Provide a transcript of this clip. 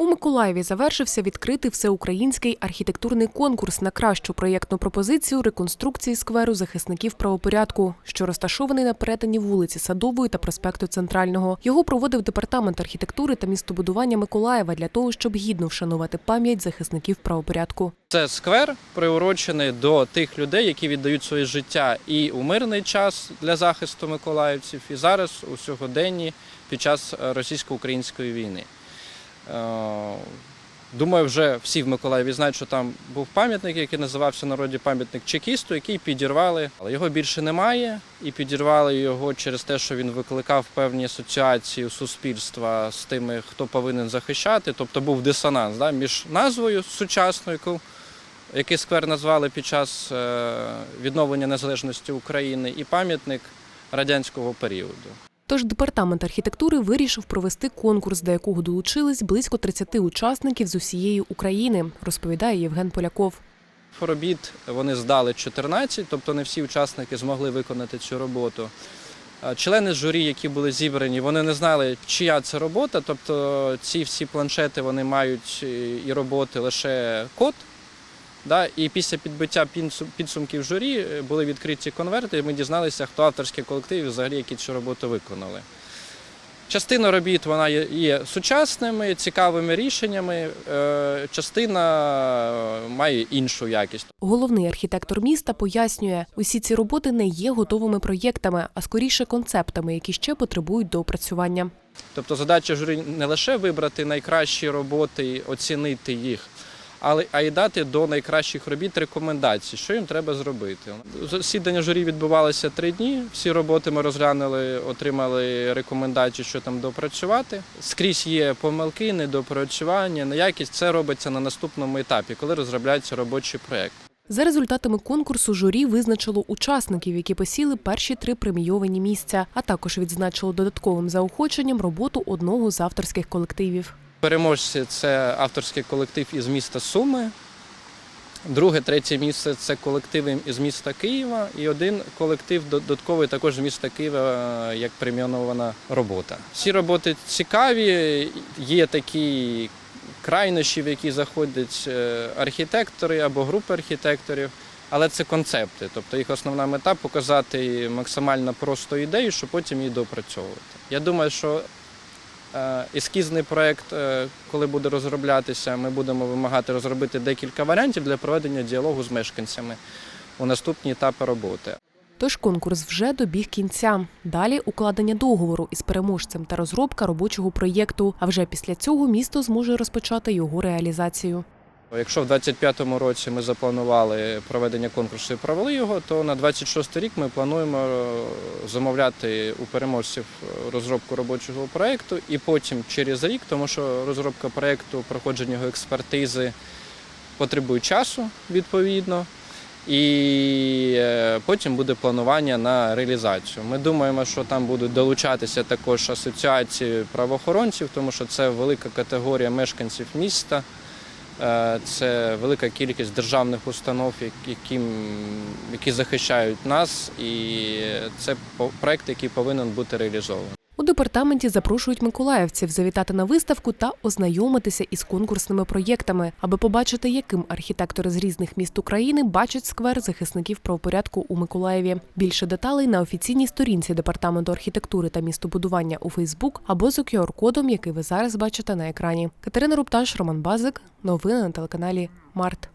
У Миколаєві завершився відкритий всеукраїнський архітектурний конкурс на кращу проєктну пропозицію реконструкції скверу захисників правопорядку, що розташований на перетині вулиці Садової та проспекту Центрального. Його проводив департамент архітектури та містобудування Миколаєва для того, щоб гідно вшанувати пам'ять захисників правопорядку. Це сквер приурочений до тих людей, які віддають своє життя і у мирний час для захисту миколаївців, і зараз у сьогоденні під час російсько-української війни. Е, Думаю, вже всі в Миколаєві знають, що там був пам'ятник, який називався народі пам'ятник чекісту, який підірвали. Але його більше немає, і підірвали його через те, що він викликав певні асоціації суспільства з тими, хто повинен захищати. Тобто був дисонанс да, між назвою сучасною, який сквер назвали під час е, відновлення незалежності України, і пам'ятник радянського періоду. Тож департамент архітектури вирішив провести конкурс, до якого долучились близько 30 учасників з усієї України, розповідає Євген Поляков. Робіт вони здали 14, тобто не всі учасники змогли виконати цю роботу. Члени журі, які були зібрані, вони не знали, чия це робота. Тобто ці всі планшети вони мають е, і роботи лише код. Да? І після підбиття підсумків журі е, були відкриті конверти, і ми дізналися, хто авторський колектив і взагалі які цю роботу виконали. Частина робіт вона є, сучасними, цікавими рішеннями, е, частина е, має іншу якість. Головний архітектор міста пояснює, усі ці роботи не є готовими проєктами, а скоріше концептами, які ще потребують доопрацювання. Тобто задача журі не лише вибрати найкращі роботи, і оцінити їх, а й дати до найкращих робіт рекомендації, що їм треба зробити. Засідання журі відбувалося три дні. Всі роботи ми розглянули, отримали рекомендації, що там допрацювати. Скрізь є помилки, недопрацювання, неякість. Це робиться на наступному етапі, коли розробляється робочий проєкт. За результатами конкурсу журі визначило учасників, які посіли перші три премійовані місця, а також відзначило додатковим заохоченням роботу одного з авторських колективів. Переможці це авторський колектив із міста Суми. Друге, третє місце це колективи із міста Києва. І один колектив додатковий також з міста Києва, як преміонована робота. Всі роботи цікаві, є такі крайнощі, в які заходять е, архітектори або групи архітекторів. Але це концепти, тобто їх основна мета показати максимально просто ідею, щоб потім її допрацьовувати. Я думаю, що Ескізний проєкт, е, коли буде розроблятися, ми будемо вимагати розробити декілька варіантів для проведення діалогу з мешканцями у наступні етапи роботи. Тож конкурс вже добіг кінця. Далі укладення договору із переможцем та розробка робочого проєкту. А вже після цього місто зможе розпочати його реалізацію. Якщо в 2025 році ми запланували проведення конкурсу і провели його, то на 26 рік ми плануємо е, замовляти у переможців е, розробку робочого проєкту і потім через рік, тому що розробка проєкту, проходження його експертизи потребує часу відповідно. І е, потім буде планування на реалізацію. Ми думаємо, що там будуть долучатися також асоціації правоохоронців, тому що це велика категорія мешканців міста. Е, Це велика кількість державних установ, які, які захищають нас, і це проект, який повинен бути реалізований. У департаменті запрошують миколаївців завітати на виставку та ознайомитися із конкурсними проєктами, аби побачити, яким архітектори з різних міст України бачать сквер захисників правопорядку у Миколаєві. Більше деталей на офіційній сторінці департаменту архітектури та містобудування у Фейсбук або за QR-кодом, який ви зараз бачите на екрані. Катерина Рупташ, Роман Базик. Новини на телеканалі Март.